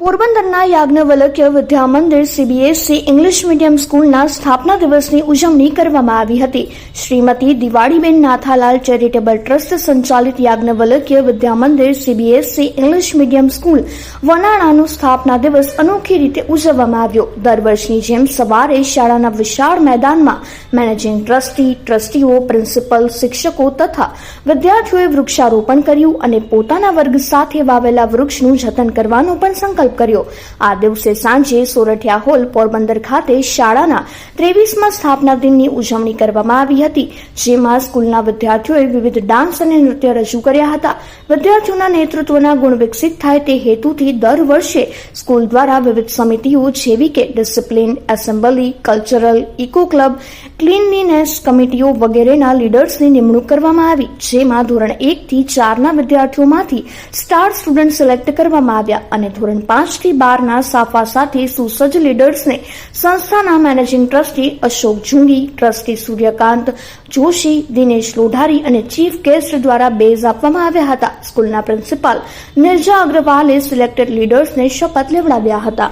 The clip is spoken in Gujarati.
પોરબંદરના Yajnavalkya Vidya Mandir CBSC English medium સ્કૂલના સ્થાપના દિવસની ઉજવણી કરવામાં આવી હતી. શ્રીમતી દિવાળીબેન નાથાલાલ ચેરિટેબલ ટ્રસ્ટ સંચાલિત Yajnavalkya Vidya Mandir CBSC English medium school વનાણાનો સ્થાપના દિવસ અનોખી રીતે ઉજવવામાં આવ્યો. દર વર્ષની જેમ સવારે શાળાના વિશાળ મેદાનમાં મેનેજિંગ ટ્રસ્ટી, ટ્રસ્ટીઓ, પ્રિન્સિપલ, શિક્ષકો તથા વિદ્યાર્થીઓએ વૃક્ષારોપણ કર્યું અને પોતાના વર્ગ સાથે વાવેલા વૃક્ષનું જતન કરવાનો પણ સંકલ્પ કર્યો. આ દિવસે સાંજે સોરઠિયા હોલ પોરબંદર ખાતે શાળાના ત્રેવીસમાં સ્થાપના દિનની ઉજવણી કરવામાં આવી હતી, જેમાં સ્કૂલના વિદ્યાર્થીઓએ વિવિધ ડાન્સ અને નૃત્ય રજૂ કર્યા હતા. વિદ્યાર્થીઓના નેતૃત્વના ગુણ વિકસિત થાય તે હેતુથી દર વર્ષે સ્કૂલ દ્વારા વિવિધ સમિતિઓ જેવી કે discipline, assembly, cultural, eco club, cleanliness કમિટીઓ વગેરેના લીડર્સની નિમણૂક કરવામાં આવી, જેમાં ધોરણ એકથી ચારના વિદ્યાર્થીઓમાંથી સ્ટાર સ્ટુડન્ટ સિલેક્ટ કરવામાં આવ્યા અને ધોરણ પાંચથી બારના સાફા સાથે સુસજ્જ લીડર્સને સંસ્થાના managing trustee Ashok Jungi trustee Suryakant Joshi, Dinesh Lodhari અને ચીફ ગેસ્ટ દ્વારા બેઝ આપવામાં આવ્યા હતા. સ્કૂલના પ્રિન્સિપાલ નિર્જા અગ્રવાલે સિલેક્ટેડ લીડર્સને શપથ લેવડાવ્યા હતા.